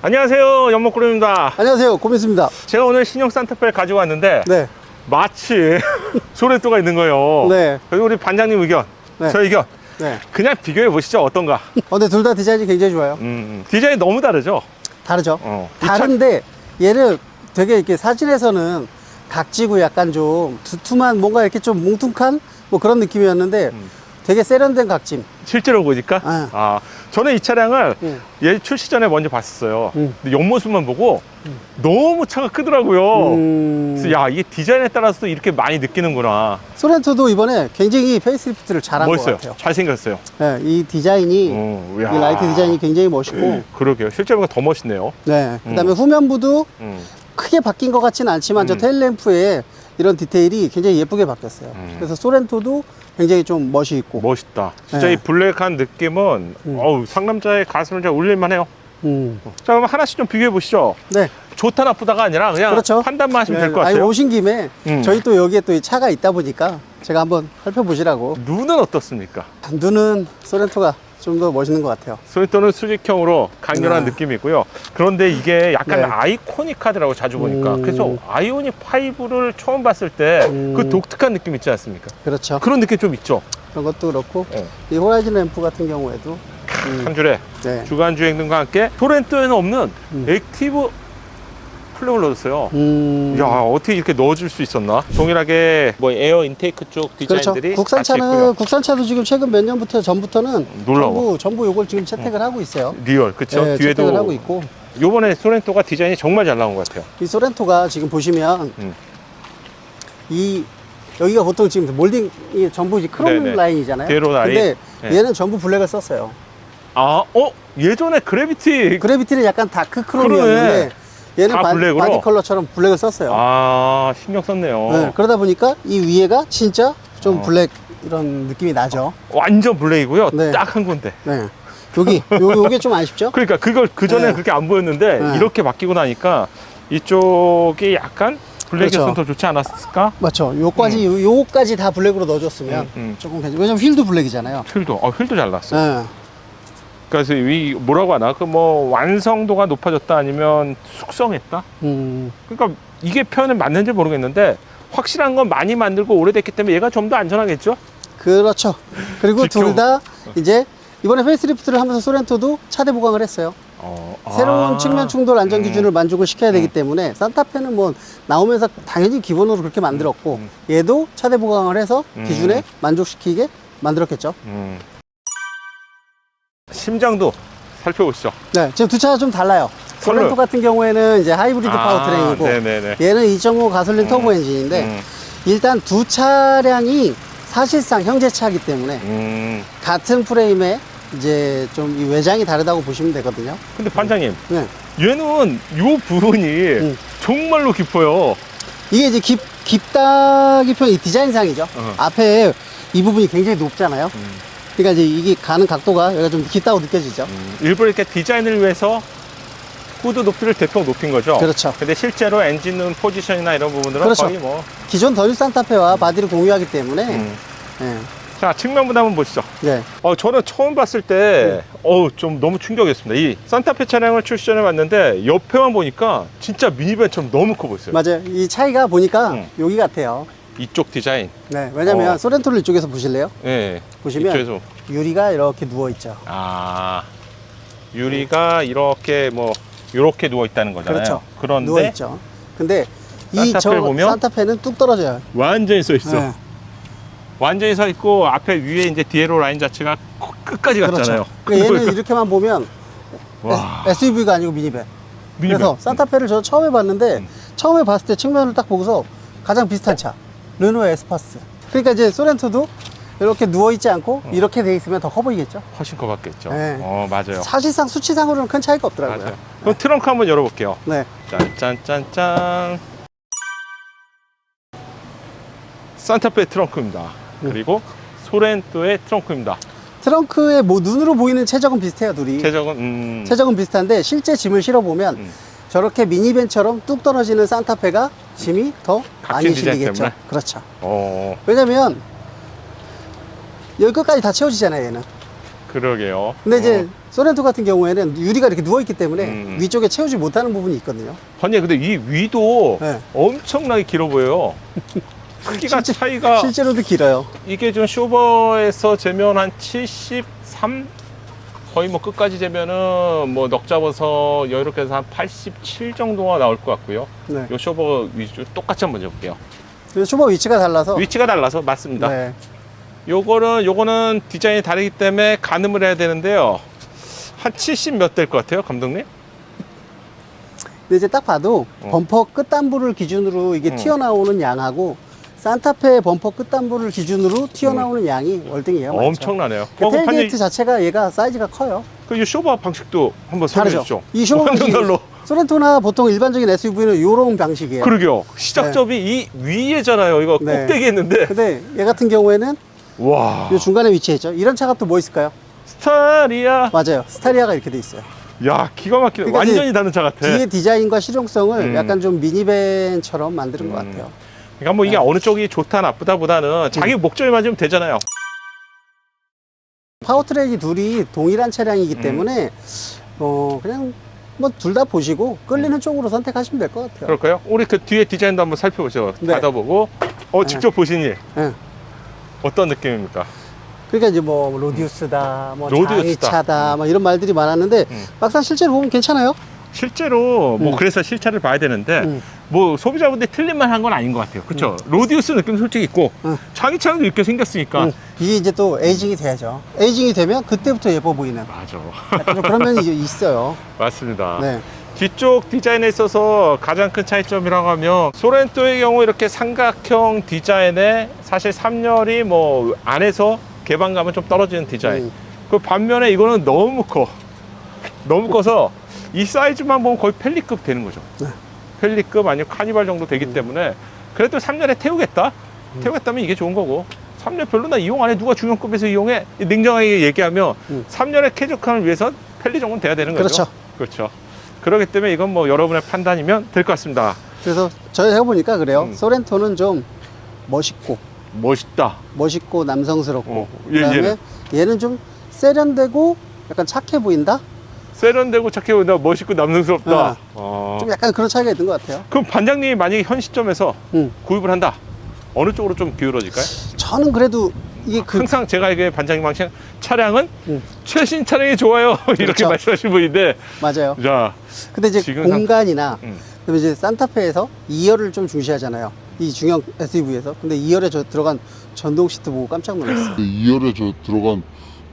안녕하세요 연목구름입니다 안녕하세요 고민수입니다 제가 오늘 신형 산타페를 가지고 왔는데 네 마치 소렌토가 있는 거예요 네. 그리고 우리 반장님 의견 네. 저 의견 네. 그냥 비교해 보시죠 어떤가 어, 근데 둘 다 디자인이 굉장히 좋아요 음, 디자인이 너무 다르죠 다르죠 어. 다른데 얘를 되게 이렇게 사진에서는 각지고 약간 좀 두툼한 뭔가 이렇게 좀 뭉툭한 뭐 그런 느낌이었는데 음. 되게 세련된 각짐 실제로 보니까 아. 아 저는 이 차량을 음. 얘 출시 전에 먼저 봤었어요 음. 근데 옆모습만 보고 너무 차가 크더라고요 음, 그래서 야 이게 디자인에 따라서도 이렇게 많이 느끼는구나 소렌토도 이번에 굉장히 페이스리프트를 잘한 것 멋있어요 같아요 잘생겼어요 네, 이 디자인이 어, 이 야. 라이트 디자인이 굉장히 멋있고 그러게요 실제로 보니까 더 멋있네요 네 그 다음에 후면부도 음. 크게 바뀐 것 같지는 않지만 저 음. 테일램프에 이런 디테일이 굉장히 예쁘게 바뀌었어요. 음. 그래서 소렌토도 굉장히 좀 멋이 있고. 멋있다. 진짜 네. 이 블랙한 느낌은 음. 어우 상남자의 가슴을 좀 울릴만해요. 음. 자 그럼 하나씩 좀 비교해 보시죠. 네. 좋다 나쁘다가 아니라 그냥 그렇죠. 판단만 하시면 될 것 아니, 같아요. 오신 김에 음. 저희 또 여기에 또 이 차가 있다 보니까 제가 한번 살펴보시라고. 눈은 어떻습니까? 눈은 소렌토가 좀 더 멋있는 것 같아요. 소리또는 수직형으로 강렬한 네. 느낌이 있고요. 그런데 이게 약간 네. 아이코닉하더라고 자주 보니까. 음. 그래서 아이오닉 5를 처음 봤을 때그 음. 독특한 느낌 있지 않습니까? 그렇죠. 그런 느낌 좀 있죠. 그런 것도 그렇고 어. 이 호라이즌 램프 같은 경우에도 음, 한 줄에 네. 주간 주행 등과 함께 토렌토에는 없는 음. 액티브 플러그를 넣었어요. 음, 야 어떻게 이렇게 넣어줄 수 있었나? 동일하게 뭐 에어 인테이크 쪽 그렇죠. 디자인들이 같이 국산차는. 국산차도 지금 최근 몇 년부터 전부터는 놀라워. 전부 전부 요걸 지금 채택을 하고 있어요. 리얼 그쵸? 네, 뒤에도 채택을 하고 있고 요번에 소렌토가 디자인이 정말 잘 나온 것 같아요. 이 소렌토가 지금 보시면 음. 이 여기가 보통 지금 몰딩이 전부 이제 크롬 네네. 라인이잖아요. 대로 라인. 근데 네. 얘는 전부 블랙을 썼어요. 아, 어 예전에 그래비티 그래비티는 약간 다크 크롬이었는데 얘는 다 바, 블랙으로? 바디 컬러처럼 블랙을 썼어요. 아 신경 썼네요. 네, 그러다 보니까 이 위에가 진짜 좀 어. 블랙 이런 느낌이 나죠. 완전 블랙이고요. 네. 딱 한 군데. 네. 여기 요 요게 좀 아쉽죠? 그러니까 그걸 그 전에 네. 그렇게 안 보였는데 네. 이렇게 바뀌고 나니까 이쪽이 약간 블랙이었으면 그렇죠. 더 좋지 않았을까? 맞죠. 요까지 요, 요까지 다 블랙으로 넣어줬으면 음, 음. 조금 괜찮. 왜냐면 휠도 블랙이잖아요. 휠도 어 휠도 잘 났어. 요 네. 그래서 이 뭐라고 하나 그 뭐 완성도가 높아졌다 아니면 숙성했다. 음. 그러니까 이게 표현은 맞는지 모르겠는데 확실한 건 많이 만들고 오래됐기 때문에 얘가 좀 더 안전하겠죠? 그렇죠. 그리고 지켜. 둘다 이제 이번에 페이스리프트를 하면서 소렌토도 차대 보강을 했어요. 어, 새로운 아. 측면 충돌 안전 음. 기준을 만족을 시켜야 되기 음. 때문에 산타페는 뭐 나오면서 당연히 기본으로 그렇게 만들었고 음. 얘도 차대 보강을 해서 음. 기준에 만족시키게 만들었겠죠. 음. 심장도 살펴보시죠. 네, 지금 두 차가 좀 달라요. 달라요. 소렌토 같은 경우에는 이제 하이브리드 아, 파워트레인이고 네네네. 얘는 2.5 가솔린 음. 터보 엔진인데 음, 일단 두 차량이 사실상 형제 차이기 때문에 음. 같은 프레임에 이제 좀 이 외장이 다르다고 보시면 되거든요. 근데 반장님, 네. 얘는 요 부분이 음. 정말로 깊어요. 이게 이제 깊, 깊다기 표현, 이 디자인상이죠. 어. 앞에 이 부분이 굉장히 높잖아요. 음, 그러니까 이제 이게 가는 각도가 여기가 좀 깊다고 느껴지죠. 음. 일부러 이렇게 디자인을 위해서 후드 높이를 대폭 높인 거죠. 그렇죠. 근데 실제로 엔진 포지션이나 이런 부분들은 그렇죠. 거의 뭐. 기존 더뉴 산타페와 바디를 공유하기 때문에, 음. 네. 자, 측면부터 한번 보시죠. 네. 어, 저는 처음 봤을 때, 어우, 좀 너무 충격이었습니다. 이 산타페 차량을 출시 전에 봤는데, 옆에만 보니까 진짜 미니밴처럼 너무 커 보였어요. 맞아요. 이 차이가 보니까 음. 여기 같아요. 이쪽 디자인. 네. 왜냐면 어. 소렌토를 이쪽에서 보실래요? 예. 보시면 이쪽에서. 유리가 이렇게 누워 있죠. 아, 유리가 이렇게 뭐, 이렇게 누워 있다는 거잖아요. 그렇죠. 그런데 누워 있죠. 근데 이저 산타페를 보면 산타페는 뚝 떨어져요. 완전히 써 있어. 네. 완전히 서 있고 앞에 위에 이제 디에로 라인 자체가 코- 끝까지 갔잖아요. 그렇죠. 그러니까 얘는 이렇게만 보면 와, SUV가 아니고 미니밴. 미니밴. 그래서 산타페를 저 처음 해봤는데 음. 처음에 봤을 때 측면을 딱 보고서 가장 비슷한 차 르노 에스파스. 그러니까 이제 소렌토도 이렇게 누워 있지 않고 이렇게 돼 있으면 더 커 보이겠죠. 훨씬 커 봤겠죠. 네. 어, 맞아요. 사실상 수치상으로는 큰 차이가 없더라고요. 맞아요. 그럼 트렁크 한번 열어볼게요. 네. 짠짠짠짠. 산타페 트렁크입니다. 음. 그리고 소렌토의 트렁크입니다. 트렁크에 뭐 눈으로 보이는 최적은 비슷해요, 둘이. 최적은 음, 최적은 비슷한데 실제 짐을 실어 보면 음. 저렇게 미니밴처럼 뚝 떨어지는 산타페가 짐이 더 많이 디자인 실리겠죠. 때문에? 그렇죠. 어, 왜냐면 여기 끝까지 다 채워지잖아요, 얘는. 그러게요. 근데 이제 어. 소렌토 같은 경우에는 유리가 이렇게 누워 있기 때문에 음. 위쪽에 채우지 못하는 부분이 있거든요. 아니 근데 이 위도 네. 엄청나게 길어 보여요. 크기가 실제- 차이가 실제로도 길어요. 이게 좀 쇼버에서 재면 한 73? 거의 뭐 끝까지 재면은 뭐 넉 잡아서 이렇게 해서 한 87 정도가 나올 것 같고요. 네. 요 쇼버 위주 똑같이 한번 재볼게요. 쇼버 위치가 달라서. 위치가 달라서 맞습니다. 네. 요거는 요거는 디자인이 다르기 때문에 가늠을 해야 되는데요. 한 70 몇 될 것 같아요, 감독님? 근데 이제 딱 봐도 어. 범퍼 끝단부를 기준으로 이게 음. 튀어나오는 양하고 산타페 범퍼 끝단부를 기준으로 튀어나오는 양이 월등해요. 많죠. 엄청나네요. 그 어, 그럼 텔게이트 판이- 자체가 얘가 사이즈가 커요. 그 쇼버 방식도 한번 설명해 다르죠. 주죠. 이 완전 방식이 달라. 소렌토나 보통 일반적인 SUV는 이런 방식이에요. 그러게요. 시작점이 이 위에잖아요. 이거 네. 꼭대기 했는데. 근데 얘 같은 경우에는 와. 이 중간에 위치했죠. 이런 차가 또 뭐 있을까요? 스타리아. 맞아요. 스타리아가 이렇게 돼 있어요. 야, 기가 막히네. 그러니까 완전히 다른 차 같아. 뒤에 디자인과 실용성을 음. 약간 좀 미니밴처럼 만드는 것 음. 같아요. 그러니까 뭐 이게 네. 어느 쪽이 좋다 나쁘다 보다는 자기 음. 목적에 맞으면 되잖아요. 파워트랙이 둘이 동일한 차량이기 음. 때문에 어 그냥 뭐 둘 다 보시고 끌리는 쪽으로 선택하시면 될 것 같아요. 그럴까요? 우리 그 뒤에 디자인도 한번 살펴보죠. 네. 받아보고. 어, 네. 직접 보시니 예. 어떤 느낌입니까? 그러니까 이제 뭐 로디우스다, 뭐 로디우스다. 장이차다, 뭐 이런 말들이 많았는데 음. 막상 실제로 보면 괜찮아요. 실제로 뭐 음. 그래서 실차를 봐야 되는데 음. 뭐 소비자분들이 틀린만 한건 아닌 것 같아요. 그렇죠? 로디우스 느낌 솔직히 있고 음. 자기 차도 이렇게 생겼으니까 음. 이게 이제 또 에이징이 돼야죠. 에이징이 되면 그때부터 예뻐 보이는 맞아. 약간 좀 그런 면이 이제 있어요. 맞습니다. 네. 뒤쪽 디자인에 있어서 가장 큰 차이점이라고 하면 소렌토의 경우 이렇게 삼각형 디자인에 사실 3열이 뭐 안에서 개방감은 좀 떨어지는 디자인. 음. 그 반면에 이거는 너무 커. 너무 커서 이 사이즈만 보면 거의 펠리급 되는 거죠. 네. 펠리급 아니면 카니발 정도 되기 음. 때문에 그래도 3열에 태우겠다? 태우겠다면 이게 좋은 거고 3열 별로 나 이용 안 해. 누가 중형급에서 이용해? 냉정하게 얘기하면 음. 3열의 쾌적함을 위해서 펠리 정도는 돼야 되는 거죠. 그렇죠. 그렇죠. 그렇기 때문에 이건 뭐 여러분의 판단이면 될 것 같습니다. 그래서 저희 해보니까 그래요. 음. 소렌토는 좀 멋있고 멋있다. 멋있고 남성스럽고 어, 얘- 그다음에 얘는? 얘는 좀 세련되고 약간 착해 보인다. 세련되고 착해 보인다. 멋있고 남성스럽다. 어. 좀 약간 그런 차이가 있는 것 같아요. 그럼 반장님이 만약에 현 시점에서 음. 구입을 한다. 어느 쪽으로 좀 기울어질까요? 저는 그래도 이게 그 항상 제가 이게 반장님 항상 차량은 음. 최신 차량이 좋아요. 이렇게 그렇죠. 말씀하신 분인데 맞아요. 자, 근데 이제 지금 상- 공간이나 음. 그다음에 이제 산타페에서 2열을 좀 중시하잖아요. 이 중형 SUV에서. 근데 2열에 저 들어간 전동 시트 보고 깜짝 놀랐어요. 2열에 저 들어간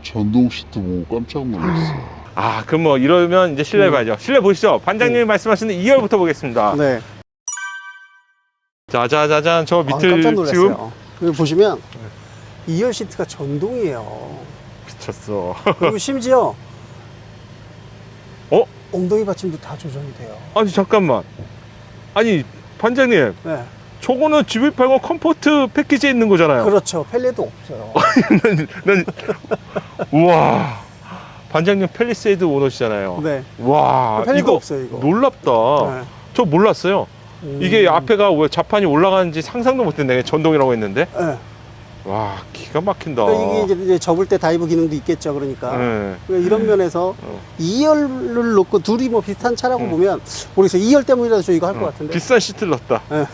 전동 시트 보고 깜짝 놀랐어요. 아, 그럼 뭐 이러면 이제 실내 음. 봐야죠. 실내 보시죠. 반장님이 말씀하시는 2열부터 보겠습니다. 네. 자자자잔 저 아, 밑을 깜짝 지금 놀랐어요. 여기 보시면 2열 시트가 전동이에요. 미쳤어. 그리고 심지어 어? 엉덩이 받침도 다 조정이 돼요. 아니 잠깐만. 아니 반장님, 네. 저거는 GV80 컴포트 패키지에 있는 거잖아요. 그렇죠. 펠레도 없어요. 난 우와. 반장님 펠리세이드 오너시잖아요. 네. 와, 펠리가 이거 없어요, 이거. 놀랍다. 네. 저 몰랐어요. 음. 이게 앞에가 왜 자판이 올라가는지 상상도 못했네. 전동이라고 했는데. 네. 와, 기가 막힌다. 그러니까 이게 이제, 접을 때 다이브 기능도 있겠죠. 그러니까. 네. 그러니까 이런 면에서 어. 2열을 놓고 둘이 뭐 비슷한 차라고 음. 보면 모르겠어요. 2열 때문이라도 저 이거 할것 어, 같은데. 비싼 시트를 넣었다. 네.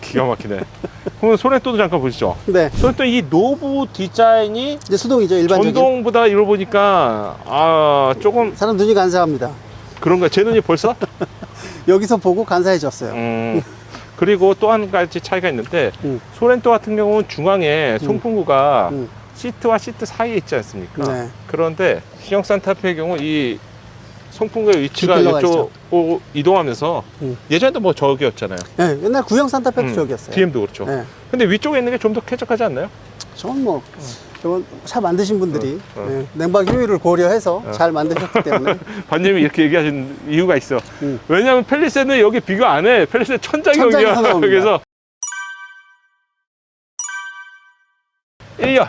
기가 막히네. 그럼 소렌토도 잠깐 보시죠. 네. 소렌토 이 노브 디자인이 이제 수동이죠. 일반적인. 전동보다 이러 보니까 아 조금 사람 눈이 간사합니다. 그런가 제 눈이 벌써 여기서 보고 간사해졌어요. 음, 그리고 또 한 가지 차이가 있는데 음. 소렌토 같은 경우는 중앙에 송풍구가 음. 시트와 시트 사이에 있지 않습니까? 네. 그런데 신형 산타페의 경우 이 송풍구의 위치가 뒷필러가 이쪽으로 이동하면서 음. 예전에도 뭐 저기였잖아요. 네, 옛날 구형 산타페도 음, 저기였어요. DM도 그렇죠. 네. 근데 위쪽에 있는 게 좀 더 쾌적하지 않나요? 저건 뭐, 저건 차 만드신 분들이 어, 어. 네, 냉방 효율을 고려해서 어. 잘 만드셨기 때문에. 반님이 이렇게 얘기하신 이유가 있어. 음. 왜냐하면 펠리세는 여기 비교 안 해. 펠리세 천장형이야. 천장이 하나 옵니다. 그래서 1열.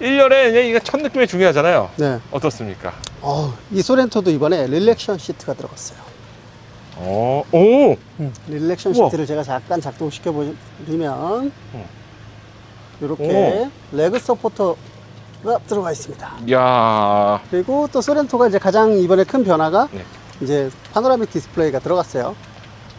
1열에 이제 이게 첫 느낌이 중요하잖아요. 네. 어떻습니까? 어, 이 소렌토도 이번에 릴렉션 시트가 들어갔어요. 어, 오! 릴렉션 우와. 시트를 제가 잠깐 작동시켜 보시면 어. 이렇게 레그 서포터 들어가 있습니다. 야 그리고 또 소렌토가 이제 가장 이번에 큰 변화가 네. 이제 파노라믹 디스플레이가 들어갔어요.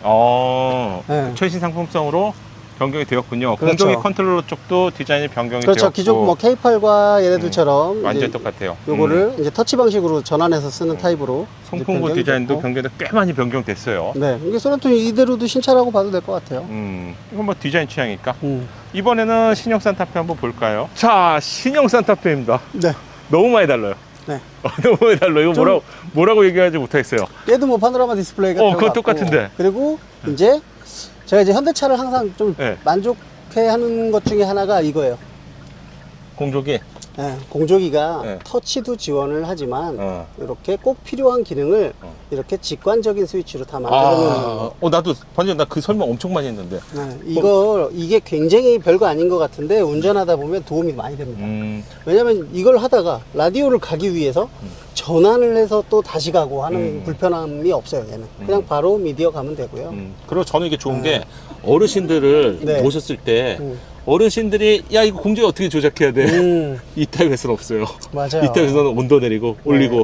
어, 네. 최신 상품성으로 변경이 되었군요. 그렇죠. 공정위 컨트롤러 쪽도 디자인이 변경이 그렇죠. 되었고 기존 뭐 K8과 얘네들처럼 완전 이제 똑같아요. 요거를 이제 터치 방식으로 전환해서 쓰는 타입으로 이제 송풍구 변경이 디자인도 됐고. 변경도 꽤 많이 변경됐어요. 네, 이게 소렌토 이대로도 신차라고 봐도 될 것 같아요. 음, 이건 뭐 디자인 취향이니까. 음. 이번에는 신형 산타페 한번 볼까요? 자, 신형 산타페입니다. 네, 너무 많이 달라요. 네. 어, 너무 많이 달라요. 이거 좀- 뭐라고, 뭐라고 얘기하지 못하겠어요. 얘도 뭐 파노라마 디스플레이가 어, 그건 들어갔고. 똑같은데. 그리고 이제 제가 이제 현대차를 항상 좀 네. 만족해 하는 것 중에 하나가 이거예요. 공조기. 네, 공조기가 네. 터치도 지원을 하지만 어. 이렇게 꼭 필요한 기능을 어. 이렇게 직관적인 스위치로 다 만들어 놓는 아, 거. 어, 나도, 반전 나 그 설명 엄청 많이 했는데. 네, 이거 이게 굉장히 별거 아닌 것 같은데 운전하다 보면 도움이 많이 됩니다. 음, 왜냐면 이걸 하다가 라디오를 가기 위해서 전환을 해서 또 다시 가고 하는 음. 불편함이 없어요, 얘는. 그냥 바로 미디어 가면 되고요. 음. 그리고 저는 이게 좋은 게 어르신들을 네. 모셨을 때 음. 어르신들이 야 이거 공조기 어떻게 조작해야 돼? 음, 이 타입에서는 없어요. 맞아요. 이 타입에서는 온도 내리고 올리고 네.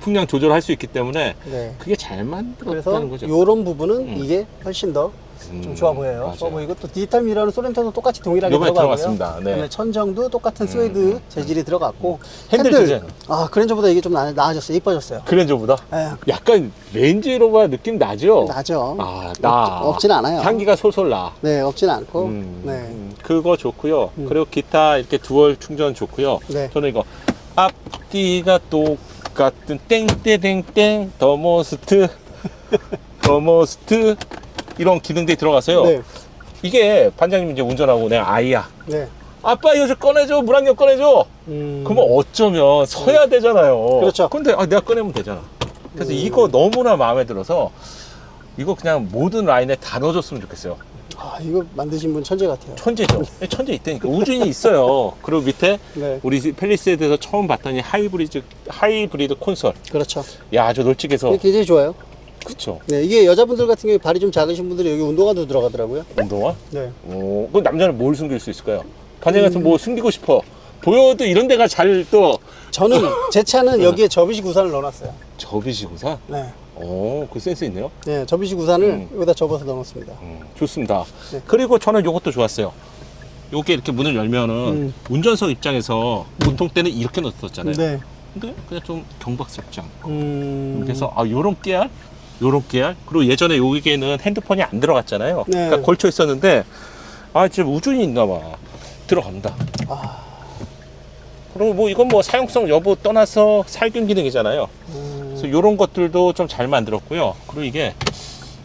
풍량 조절할 수 있기 때문에 네. 그게 잘 그래서 만들었다는 거죠. 이런 부분은 음. 이게 훨씬 더 좀 음, 좋아 보여요. 맞아요. 좋아 보이고 또 디지털 미러는 소렌토도 똑같이 동일하게 요번에 들어가고요. 들어갔습니다. 네. 그다음에 천정도 똑같은 음, 스웨이드 음, 재질이 들어갔고 핸들 디자인. 아 그랜저보다 이게 좀 나, 나아졌어요. 이뻐졌어요. 그랜저보다 예, 약간 레인지로버 느낌 나죠? 나죠. 아, 나. 없, 진 않아요. 향기가 솔솔 나. 네, 없진 않고. 음, 네. 음, 그거 좋고요. 음. 그리고 기타 이렇게 두월 충전 좋고요. 네. 저는 이거 앞뒤가 똑 같은 땡땡땡땡 더모스트 더모스트 이런 기능들이 들어가서요. 네. 이게 반장님 이제 운전하고 내가 아이야. 네. 아빠 이거 좀 꺼내줘 물안경 꺼내줘. 음. 그러면 어쩌면 서야 되잖아요. 그렇죠. 근데 아, 내가 꺼내면 되잖아. 그래서 음. 이거 너무나 마음에 들어서 이거 그냥 모든 라인에 다 넣어줬으면 좋겠어요. 아, 이거 만드신 분 천재 같아요. 천재죠. 천재 있다니까. 우주인이 있어요. 그리고 밑에 네. 우리 펠리세드에서 처음 봤더니 하이브리드 하이브리드 콘솔. 그렇죠. 야, 아주 널찍해서. 굉장히 좋아요. 그쵸. 네, 이게 여자분들 같은 경우에 발이 좀 작으신 분들이 여기 운동화도 들어가더라고요. 운동화? 네. 오, 그럼 남자는 뭘 숨길 수 있을까요? 반장 음. 같은 뭐 숨기고 싶어. 보여도 이런 데가 잘 또 저는 제 차는 여기에 접이식 우산을 넣어놨어요. 접이시구사. 네. 오, 그 센스 있네요. 네, 접이식 우산을 음. 여기다 접어서 넣어놓습니다. 음, 좋습니다. 네. 그리고 저는 이것도 좋았어요. 요게 이렇게 문을 열면은 음. 운전석 입장에서 보통 때는 이렇게 넣었잖아요. 네. 근데 그냥 좀 경박스럽지 않고. 음. 그래서 아 요런 깨알 요런 깨알 그리고 예전에 여기에는 핸드폰이 안 들어갔잖아요 네. 그러니까 걸쳐 있었는데 아 지금 우주인인가 봐 들어간다 아, 그리고 뭐 이건 뭐 사용성 여부 떠나서 살균 기능이잖아요 음. 그래서 요런 것들도 좀 잘 만들었고요. 그리고 이게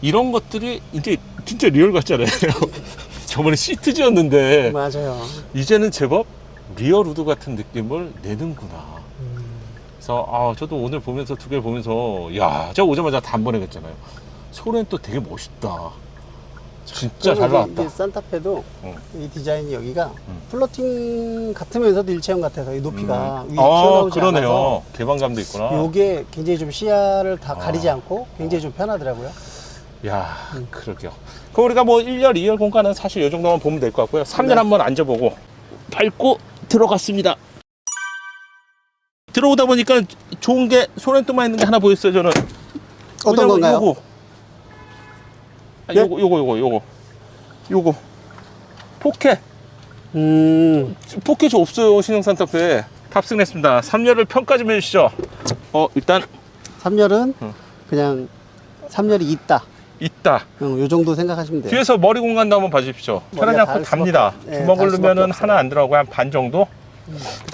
이런 것들이 이제 진짜 리얼 같잖아요. 저번에 시트지였는데. 맞아요. 이제는 제법 리얼 우드 같은 느낌을 내는구나. 음. 그래서 아 저도 오늘 보면서 두 개 보면서 야 제가 오자마자 단번에 했잖아요. 소렌 또 되게 멋있다 진짜 잘 나왔다 산타페도 응. 이 디자인이 여기가 응. 플로팅 같으면서도 일체형 같아서 이 높이가 음. 위에 아 튀어나오지 그러네요 않아서 개방감도 있구나 요게 굉장히 좀 시야를 다 아. 가리지 않고 굉장히 좀 편하더라고요. 야 음. 그러게요 그럼 우리가 뭐 1열 2열 공간은 사실 이 정도만 보면 될 것 같고요 3열 네. 한번 앉아보고 밟고 들어갔습니다 들어오다 보니까 좋은 게 소렌토만 있는 게 하나 보였어요 저는 어떤 건가요? 요거. 아, 네? 요거 요거 요거 요거 요거 포켓 음. 포켓이 없어요 신형 산타페 탑승했습니다 3열을 평가 좀 해주시죠 어 일단 3열은 응. 그냥 3열이 있다. 있다 응, 요 정도 생각하시면 돼요. 뒤에서 머리 공간도 한번 봐주십시오 편하지 않고 답니다 네, 넣으면은 없어요. 하나 안 들어가고 한 반 정도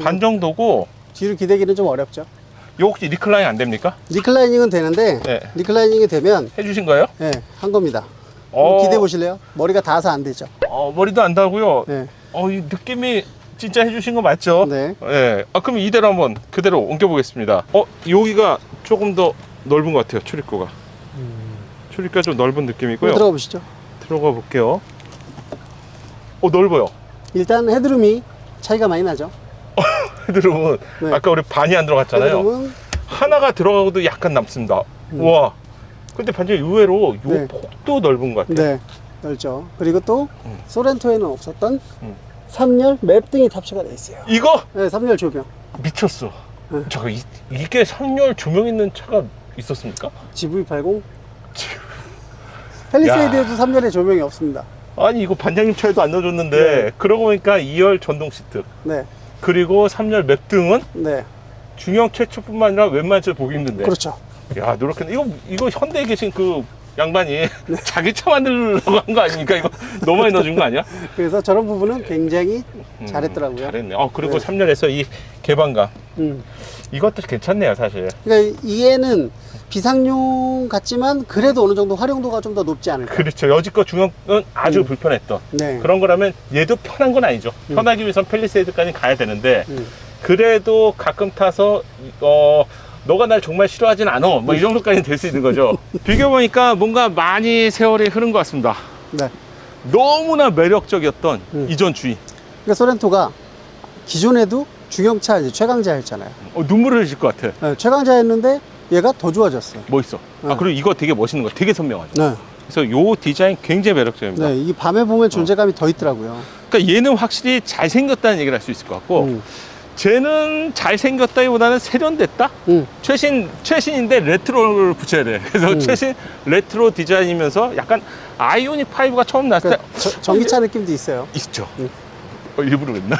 반 정도고 뒤로 기대기는 좀 어렵죠. 요 혹시 리클라인 안 됩니까 리클라이닝은 되는데 네. 리클라이닝이 되면 해주신 거예요 예, 한 겁니다. 어, 기대 해 보실래요? 머리가 닿아서 안 되죠. 어, 머리도 안 닿고요 네. 어, 이 느낌이 진짜 해주신 거 맞죠? 네. 예. 아, 그럼 이대로 한번 그대로 옮겨보겠습니다. 어, 여기가 조금 더 넓은 것 같아요, 출입구가. 출입구가 좀 넓은 느낌이고요. 들어가 보시죠. 들어가 볼게요. 어, 넓어요. 일단 헤드룸이 차이가 많이 나죠. 헤드룸은 네. 아까 우리 반이 안 들어갔잖아요. 헤드룸은 하나가 들어가고도 약간 남습니다. 음. 와. 근데 반전 의외로 요 네. 폭도 넓은 것 같아요. 네, 넓죠. 그리고 또 음. 소렌토에는 없었던 음. 3열 맵 등이 탑재가 돼 있어요. 이거 네, 3열 조명. 미쳤어. 네. 잠깐 이, 이게 3열 조명 있는 차가 있었습니까? GV80. 펠리세이드에도 3열에 조명이 없습니다. 아니 이거 반장님 차에도 안 넣어줬는데 네. 그러고 보니까 2열 전동 시트 네, 그리고 3열 맵 등은 네, 중형 최초뿐만 아니라 웬만한 차 보기 힘든데 그렇죠. 야 노력했네 이거 이거 현대에 계신 그 양반이 네. 자기 차 만들려고 한 거 아닙니까 이거 너무 많이 넣어준 거 아니야? 그래서 저런 부분은 굉장히 음, 잘했더라고요. 잘했네 어 그리고 네. 3열에서 이 개방감 음. 이것도 괜찮네요 사실 그러니까 이에는 비상용 같지만 그래도 어느 정도 활용도가 좀 더 높지 않을까. 그렇죠 여지껏 중형은 아주 음. 불편했던 네. 그런 거라면 얘도 편한 건 아니죠 음. 편하기 위해선 펠리세이드까지 가야 되는데 음. 그래도 가끔 타서 어 너가 날 정말 싫어하진 않아 뭐이 정도까지는 될 수 있는 거죠 비교 보니까 뭔가 많이 세월이 흐른 것 같습니다 네. 너무나 매력적이었던 음. 이전 주인 그러니까 소렌토가 기존에도 중형차 이제 최강자였잖아요. 어, 눈물을 흘릴 것 같아 네, 최강자였는데 얘가 더 좋아졌어요. 멋있어 아 네. 그리고 이거 되게 멋있는 거 되게 선명하죠 네. 그래서 요 디자인 굉장히 매력적입니다 네, 이 밤에 보면 존재감이 더 있더라고요. 그러니까 얘는 확실히 잘생겼다는 얘기를 할 수 있을 것 같고 음. 쟤는 잘생겼다기보다는 세련됐다 음. 최신 최신인데 레트로를 붙여야 돼. 그래서 음. 최신 레트로 디자인이면서 약간 아이오닉 5가 처음 때 그러니까 저- 전기차 느낌도 있어요. 있죠. 음. 어, 일부러 그랬나?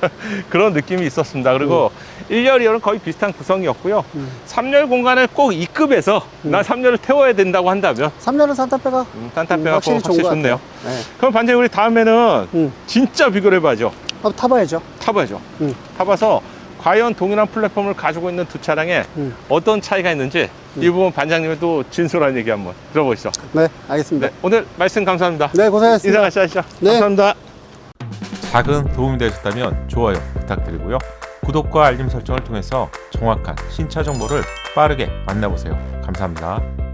그런 느낌이 있었습니다. 그리고 1열, 2열은 거의 비슷한 구성이었고요. 음. 3열 공간을 꼭 이급해서 음. 나 3열을 태워야 된다고 한다면 3년은 산타페가 음, 산타페가 확실히 확실히, 것 좋네요. 네. 그럼 반장님 우리 다음에는 음. 진짜 비교를 해봐야죠. 한번 타봐야죠. 타봐야죠. 음. 타봐서 과연 동일한 플랫폼을 가지고 있는 두 차량에 음. 어떤 차이가 있는지 이 부분 반장님의 또 진솔한 얘기 한번 들어보시죠. 네, 알겠습니다. 네, 오늘 말씀 감사합니다. 네, 고생하셨습니다. 인사 같이 하시죠. 네. 감사합니다. 작은 도움이 되셨다면 좋아요 부탁드리고요. 구독과 알림 설정을 통해서 정확한 신차 정보를 빠르게 만나보세요. 감사합니다.